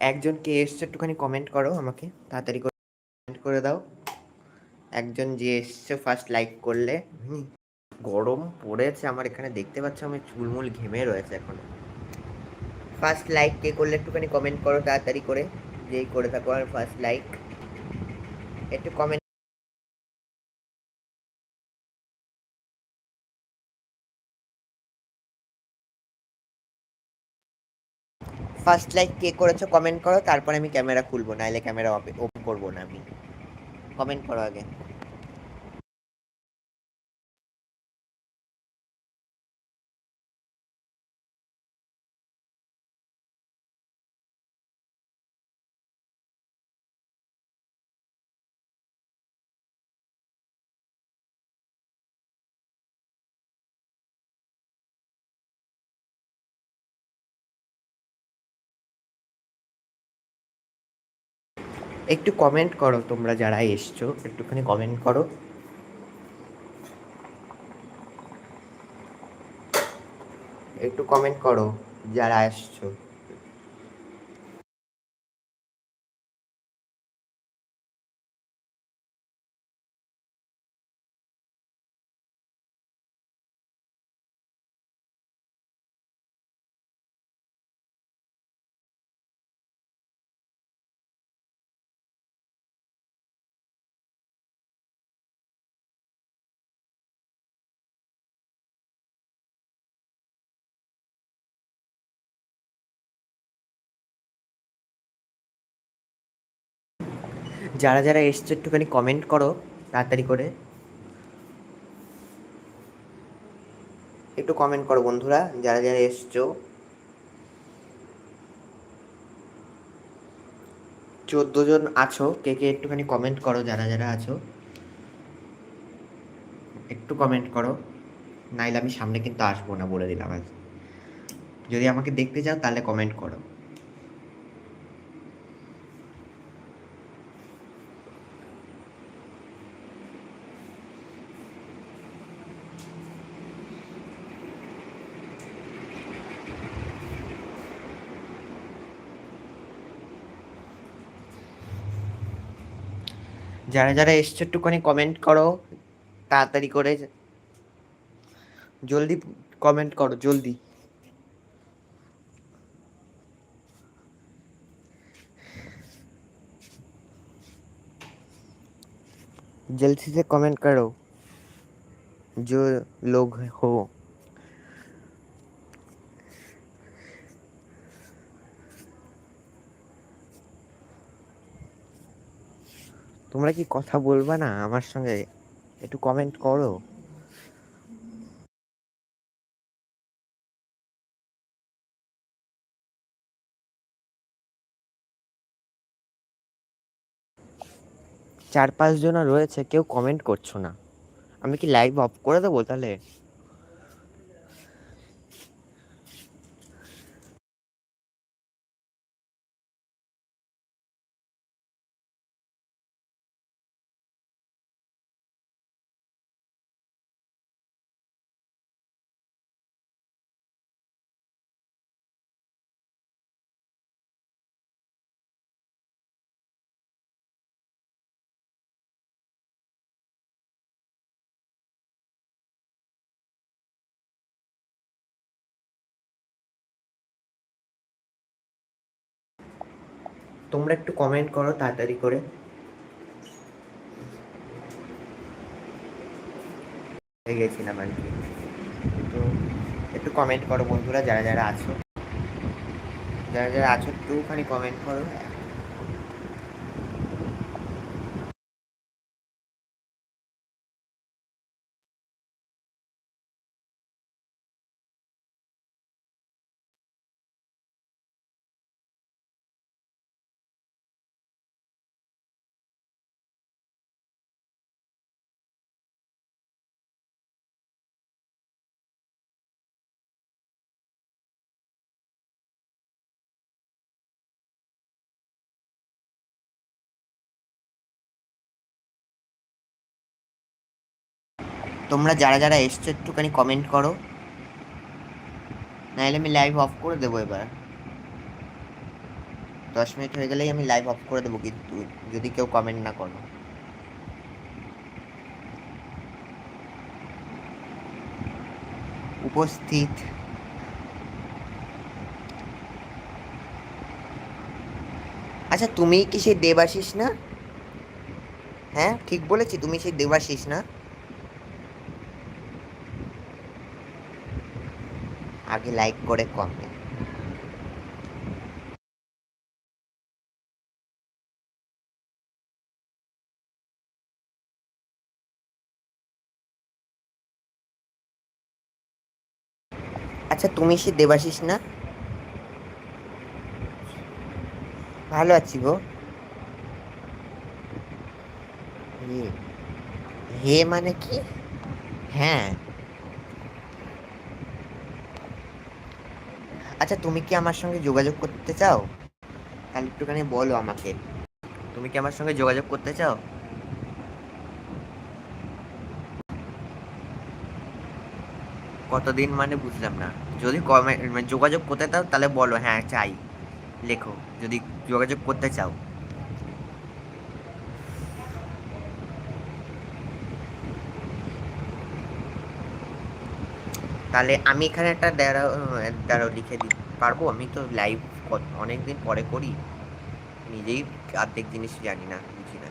একজন কে এসছে একটুখানি কমেন্ট করো আমাকে তাড়াতাড়ি করে কমেন্ট করে দাও। একজন যে এসছে ফার্স্ট লাইক করলে। হুম, গরম পড়েছে আমার এখানে দেখতে পাচ্ছ আমি চুলমুল ঘেমে রয়েছে এখন। ফার্স্ট লাইক কে করলে একটুখানি কমেন্ট করো তাড়াতাড়ি করে যেই করে থাকো আর ফার্স্ট লাইক একটু কমেন্ট ফার্স্ট লাইক কে করেছ কমেন্ট করো, তারপরে আমি ক্যামেরা খুলবো নাহলে ক্যামেরা ওপেন করব না আমি। কমেন্ট করো আগে। একটু কমেন্ট করো তোমরা যারা এসছো একটুখানি কমেন্ট করো। একটু কমেন্ট করো যারা আসছো যারা যারা এসছো, একটুখানি কমেন্ট করো, তাড়াতাড়ি করে। একটু কমেন্ট করো বন্ধুরা, যারা যারা এসছো। চোদ্দ জন আছো, কে কে একটুখানি কমেন্ট করো, যারা যারা আছো। একটু কমেন্ট করো, নাইলে আমি সামনে কিন্তু আসব না বলে দিলাম আজ। যদি আমাকে দেখতে চাও, তাহলে কমেন্ট করো। যারা যারা এসছো একটুখানি কমেন্ট করো তাড়াতাড়ি করে জলদি কমেন্ট করো জলদি जल्दी से कमेंट करो जो लोग हो তোমরা কি কথা বলবা না? আমার সঙ্গে একটু কমেন্ট করো। চার পাঁচ জনা রয়েছে, কেউ কমেন্ট করছ না। আমি কি লাইভ অফ করে দেবো তাহলে? তোমরা একটু কমেন্ট করো তাড়াতাড়ি করে। গেছিলাম আর কি তো একটু কমেন্ট করো বন্ধুরা, যারা যারা আছো। যারা যারা আছো একটুখানি কমেন্ট করো। তোমরা যারা যারা এসছো, একটুখানি কমেন্ট করো। নাহলে আমি লাইভ অফ করে দেবো এবার। দশ মিনিট হয়ে গেলেই আমি লাইভ অফ করে দেবো কিন্তু, যদি কেউ কমেন্ট না করো। উপস্থিত। আচ্ছা তুমি কি সেই দেবাশিস না? হ্যাঁ ঠিক বলেছি, তুমি সেই দেবাশিস না? আগে লাইক করে কমেন্ট আচ্ছা তুমি সে দেবাশিস না? ভালো আছি গো। হে হে মানে কি? হ্যাঁ। আচ্ছা তুমি কি আমার সঙ্গে যোগাযোগ করতে চাও? তাহলে একটুখানি বলো আমাকে। তুমি কি আমার সঙ্গে যোগাযোগ করতে চাও? কতদিন মানে বুঝলাম না। যদি যোগাযোগ করতে চাও, তাহলে বলো। হ্যাঁ চাই। লেখো। যদি যোগাযোগ করতে চাও। তাহলে আমি এখানে একটা দ্বারা লিখে দিতে পারব। আমি তো লাইভ অনেক দিন পরে করি। নিজেই অর্ধেক জিনিস জানি না, বুঝি না।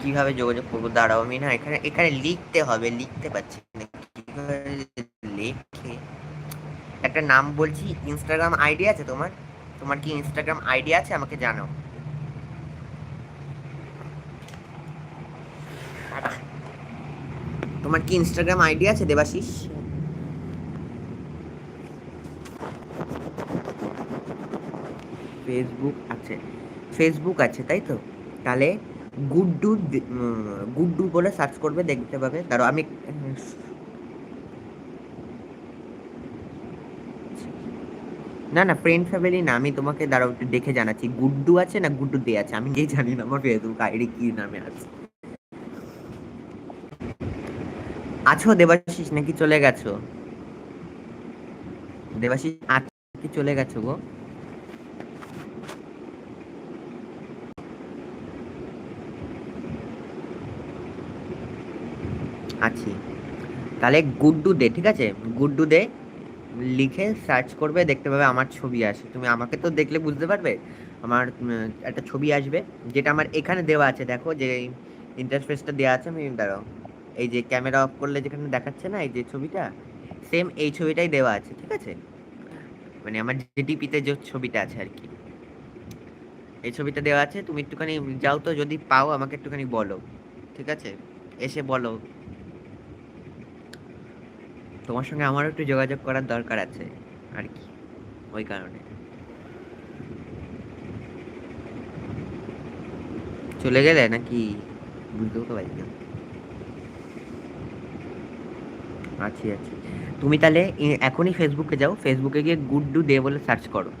কীভাবে যোগাযোগ করব? দাঁড়াও আমি না, এখানে এখানে লিখতে হবে, লিখতে পারছি না। লেখে? একটা নাম বলছি ইনস্টাগ্রাম আইডি আছে তোমার? তোমার কি ইনস্টাগ্রাম আইডি আছে? আমাকে জানাও। তোমার কি ইনস্টাগ্রাম আইডি আছে, দেবাশিস? ফেসবুক আছে। ফেসবুক আছে, তাই তো? তাহলে গুড্ডু গুড্ডু বলে সার্চ করবে, দেখতে পাবে। দাঁড়ো আমি না না ফ্রেন্ড ফ্যামিলি না, আমি তোমাকে দাঁড়াও, একটু দেখে জানাচ্ছি। গুড্ডু আছে না গুড্ডু দে আছে? আমি যেই জানি না, আমার ফেসবুক আইডি কি নামে আছে। আছো দেবাশিস নাকি চলে গেছো? দেবাশিস কি চলে গেছো গো? আছি। তাহলে গুড্ডু দে ঠিক আছে? গুড্ডু দে লিখে সার্চ করবে, দেখতে পাবে আমার ছবি আসে। তুমি আমাকে তো দেখলে বুঝতে পারবে, আমার একটা ছবি আসবে, যেটা আমার এখানে দেওয়া আছে, দেখো, যে ইন্টারফেসটা দেওয়া আছে, আমি দাঁড়াও। এই যে ক্যামেরা অফ করলে যেখানে দেখাচ্ছে না, এই যে ছবিটা সেম এই ছবিটাই দেওয়া আছে, ঠিক আছে? মানে আমার জিডিপিতে যে ছবিটা আছে আর কি। এই ছবিটা দেওয়া আছে, তুমি একটুখানি যাও তো, যদি পাও আমাকে একটুখানি বলো, ঠিক আছে? এসে বলো। তোমার সঙ্গে আমারও একটু যোগাযোগ করার দরকার আছে আর কি, ওই কারণে। চলে গেলে নাকি? বুঝতেও তো পারি না। আছি আছি। তুমি তাহলে এখনই ফেসবুকে যাও। ফেসবুকে গিয়ে গুড ডু ডে বলে সার্চ করো।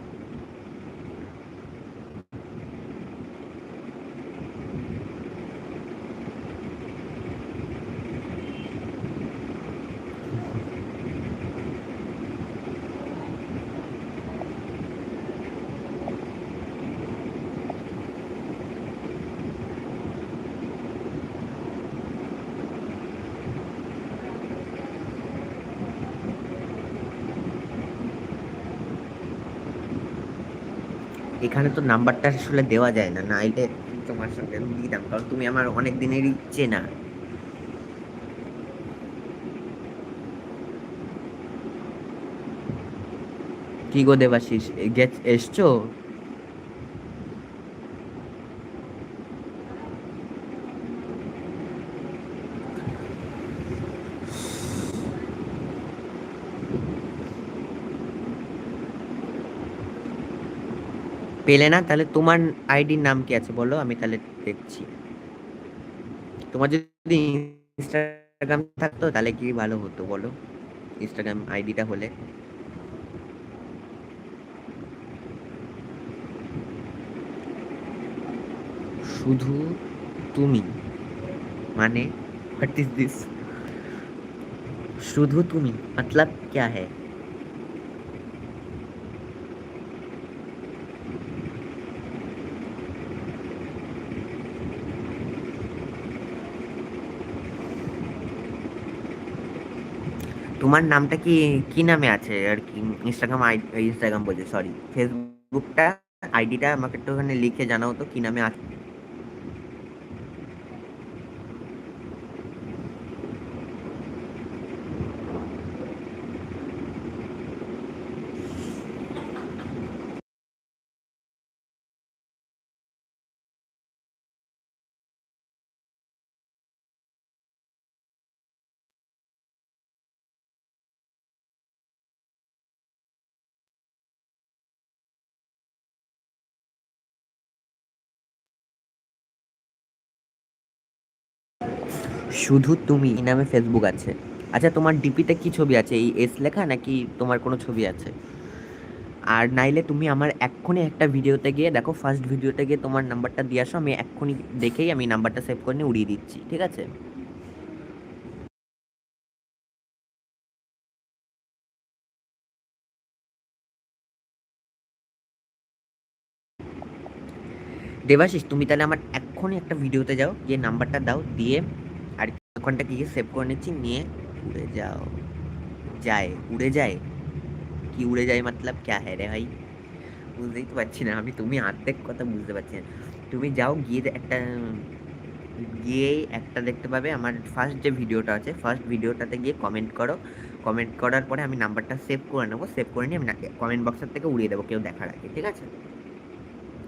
এখানে তো নাম্বারটা আসলে দেওয়া যায় না না নাইলে তোমার সঙ্গে দিতাম, কারণ তুমি আমার অনেক দিনেরই চেনা। কি গো দেবাশিস গেছ, এসছো? পেলে না তাহলে তোমার আইডির নাম কি আছে বলো আমি তাহলে দেখছি তোমার যদি ইনস্টাগ্রাম থাকতো তাহলে কি ভালো হতো বলো ইনস্টাগ্রাম আইডিটা হলে শুধু তুমি মানে হোয়াট ইজ দিস শুধু তুমি মতলব क्या है তোমার নামটা কি কি নামে আছে? আর কি ইনস্টাগ্রাম ইনস্টাগ্রাম বলছে সরি ফেসবুকটা আইডিটা আমাকে একটুখানি লিখে জানাও তো, কি নামে আছে? শুধু তুমি নামে ফেসবুক আছে। আচ্ছা তোমার ডিপিতে কি ছবি আছে? এই এস লেখা নাকি তোমার কোনো ছবি আছে? আর নাইলে তুমি আমার এক্ষুনি একটা ভিডিওতে গিয়ে দেখো ফার্স্ট ভিডিওতে গিয়ে তোমার নাম্বারটা দিয়ে আসো, আমি এক্ষুনি দেখেই আমি নাম্বারটা সেভ করে নিয়ে উড়িয়ে দিচ্ছি, ঠিক আছে? দেবাশিস, তুমি তাহলে আমার এক্ষুনি একটা ভিডিওতে যাও, গিয়ে নাম্বারটা দাও, দিয়ে ওখানটা গিয়ে সেভ করে নিচ্ছি, নিয়ে উড়ে যাও। যায়, উড়ে যায়? কি উড়ে যায় মতলব? ক্যা হ্যাঁ রে ভাই? বুঝতেই তো পারছি না আমি, তুমি আর্ধেক কথা বুঝতে পারছি না। তুমি যাও, গিয়ে একটা গিয়ে একটা দেখতে পাবে। আমার ফার্স্ট যে ভিডিওটা আছে ফার্স্ট ভিডিওটাতে গিয়ে কমেন্ট করো। কমেন্ট করার পরে আমি নাম্বারটা সেভ করে নেব। সেভ করে নিয়ে আমি কমেন্ট বক্সের থেকে উড়িয়ে দেবো কেউ দেখার আগে, ঠিক আছে?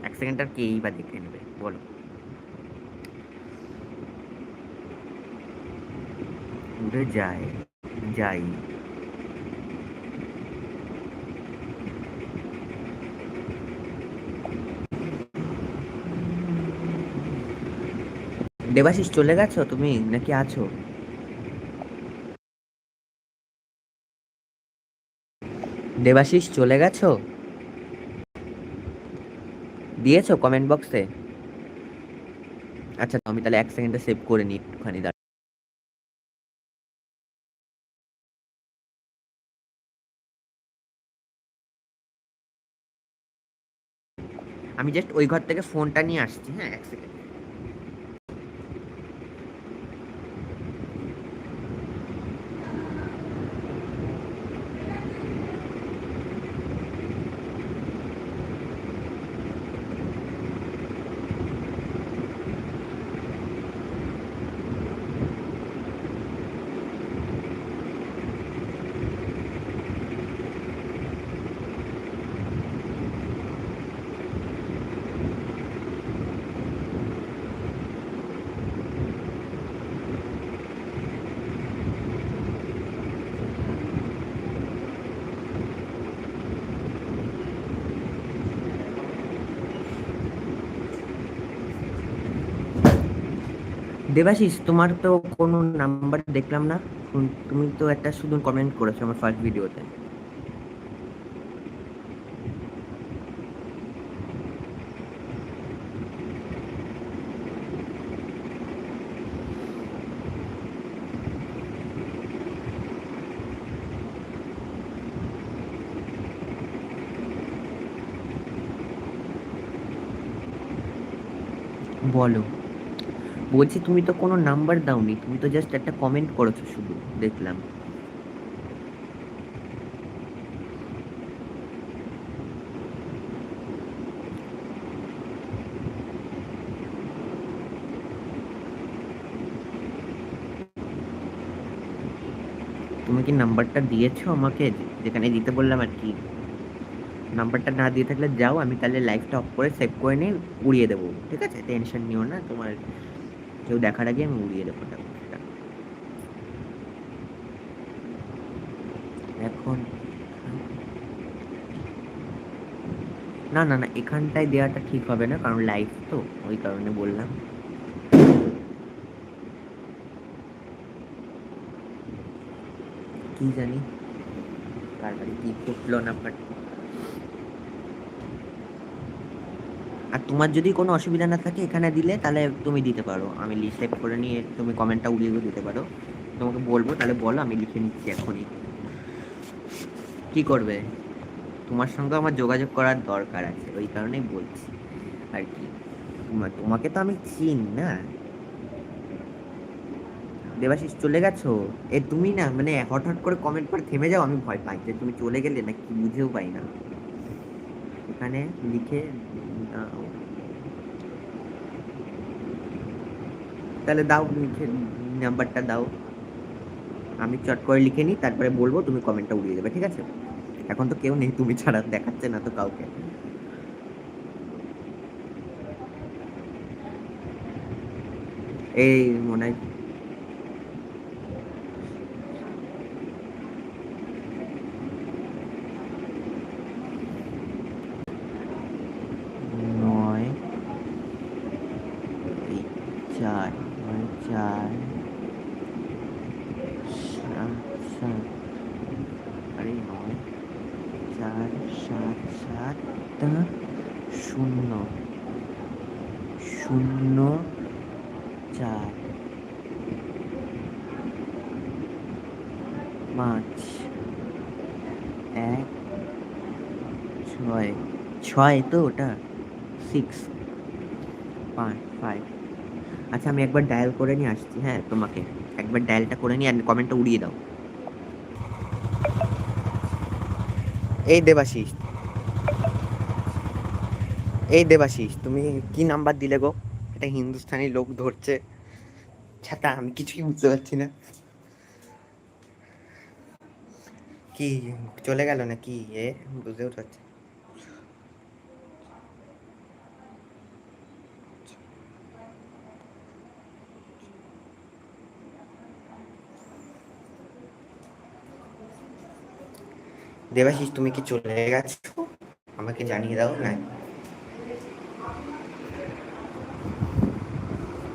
এক সেকেন্ড আর কেই বা দেখে নেবে, বলো। উড়ে যায়, যাই। দেবাশিস, চলে গেছো তুমি? নাকি আছো? দেবাশিস, চলে গেছো? দিয়েছ কমেন্ট বক্সে আচ্ছা আমি তাহলে এক সেকেন্ডে সেভ করে নিই একটুখানি দাঁড়া আমি জাস্ট ওই ঘর থেকে ফোনটা নিয়ে আসছি হ্যাঁ এক সেকেন্ড দেবাশিস, তোমার তো কোনো নাম্বার দেখলাম না। তুমি তো একটা শুধু কমেন্ট করেছ আমার ফার্স্ট ভিডিওতে বলো। বলছি তুমি তো কোনো নাম্বার দাওনি, তুমি তো জাস্ট একটা কমেন্ট করেছ শুধু, দেখলাম। তুমি কি নাম্বারটা দিয়েছ আমাকে? যেখানে দিতে বললাম আর কি। নাম্বারটা না দিয়ে থাকলে যাও, আমি তাহলে লাইভটা অফ করে সেভ করে নিয়ে উড়িয়ে দেবো। ঠিক আছে? টেনশন নিও না, তোমার কেউ দেখার আগে আমি উড়িয়ে দেবো এখন না না না, এখানটায় দেওয়াটা ঠিক হবে না, কারণ লাইভ তো, ওই কারণে বললাম। কি জানি বাড়ি কি ফুটলো না বাট আর তোমার যদি কোনো অসুবিধা না থাকে এখানে দিলে, তাহলে তুমি দিতে পারো। আমি লিস্ট সেভ করে নিয়ে তুমি কমেন্টটা উড়িয়ে দিতে পারো। তোমাকে বলব, তাহলে বলো, আমি লিখে নিচ্ছি এখনই। কি করবে? তোমার সঙ্গে আমার যোগাযোগ করার দরকার আছে, ওই কারণেই বলছি। আর কি? তোমাকে তো আমি চিন না। দেবাশিস, চলে গেছো? এ, তুমি না মানে হঠাৎ করে কমেন্ট করে থেমে যাও, আমি ভয় পাই যে তুমি চলে গেলে, না কি বুঝেও পাই না। এখানে লিখে তাহলে দাও লিখে নাম্বারটা দাও। আমি চট করে লিখে নিই, তারপরে বলব, তুমি কমেন্টটা উড়িয়ে দেবে, ঠিক আছে? এখন তো কেউ নেই, তুমি ছাড়া দেখাচ্ছে না তো কাউকে। এই মনে হয় নয় এই চার নয় চার সাত সাত আরে নয় চার সাত সাত শূন্য। শূন্য চার। পাঁচ। এক। ছয়। ছয় তো ওটা? সিক্স পাঁচ ফাইভ আচ্ছা আমি একবার ডায়াল করে নিয়ে আসছি হ্যাঁ তোমাকে। একবার ডায়ালটা করে নিয়ে কমেন্টটা উড়িয়ে দাও। এই দেবাশিস এই দেবাশিস, তুমি কি নাম্বার দিলে গো? এটা হিন্দুস্তানি লোক ধরছে। ছাতা, আমি কিছুই বুঝতে পারছি না। কি, চলে গেল না কি এ বুঝতেও পারছি দেবাশিস, তুমি কি চলে গেছো? আমাকে জানিয়ে দাও, না?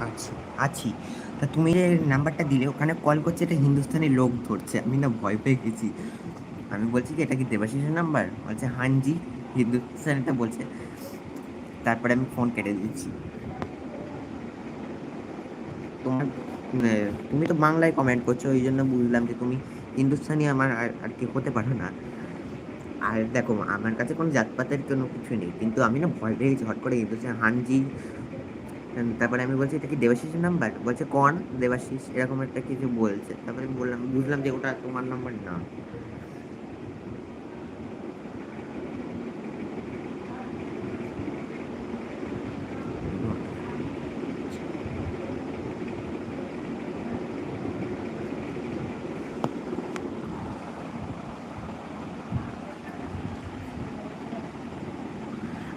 আচ্ছা। আছি। তা তুমি যে নাম্বারটা দিলে, ওখানে কল করছে এটা হিন্দুস্তানি লোক ধরছে। আমি না ভয় পেয়ে গেছি। আমি বলছি কি, এটা কি দেবাশিসের নাম্বার? বলছে হানজি হিন্দুস্তানিটা বলছে। তারপরে আমি ফোন কেটে দিচ্ছি। তোমার তুমি তো বাংলায় কমেন্ট করছ ওই জন্য বুঝলাম যে তুমি হিন্দুস্তানি আমার আর আর কি হতে পারো না। আর দেখো, আমার কাছে কোনো জাতপাতের কোনো কিছু নেই। কিন্তু আমি না ভয় পেয়ে গেছি হট করে হিন্দুস্তানি হানজি তারপরে আমি বলছি, এটা কি দেবাশিসের নাম্বার? বলছে, কন? দেবাশিস, এরকম একটা কিছু বলছে। তারপরে আমি বললাম, বুঝলাম যে ওটা তোমার নাম্বার না।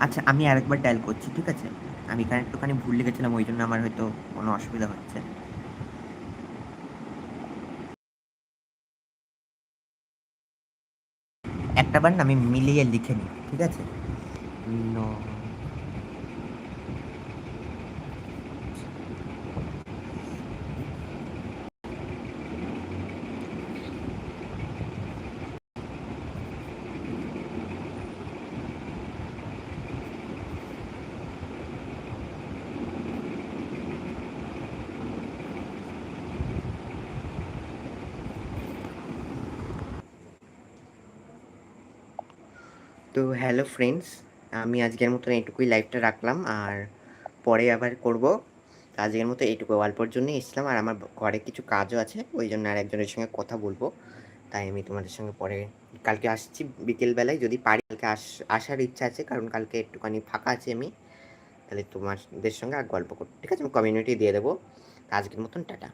আচ্ছা আমি আরেকবার ডায়াল করছি, ঠিক আছে? আমি এখানে একটুখানি ভুল লিখেছিলাম, ওই জন্য আমার হয়তো কোনো অসুবিধা হচ্ছে। একটা বার না আমি মিলিয়ে লিখে নিই, ঠিক আছে ন- তো হ্যালো ফ্রেন্ডস, আমি আজকের মতন এইটুকুই লাইভটা রাখলাম আর পরে আবার করব। আজকের মতো এইটুকু অল্পর জন্যই এসেছিলাম আর আমার ঘরে কিছু কাজও আছে, ওই জন্য আর একজনের সঙ্গে কথা বলব। তাই আমি তোমাদের সঙ্গে পরে, কালকে আসছি বিকেলবেলায় যদি পারি কালকে আস, আসার ইচ্ছা আছে, কারণ কালকে একটুখানি ফাঁকা আছে আমি, তাহলে তোমাদের সঙ্গে আর গল্প করব। ঠিক আছে, আমি কমিউনিটি দিয়ে দেবো। আজকের মতন, টাটা।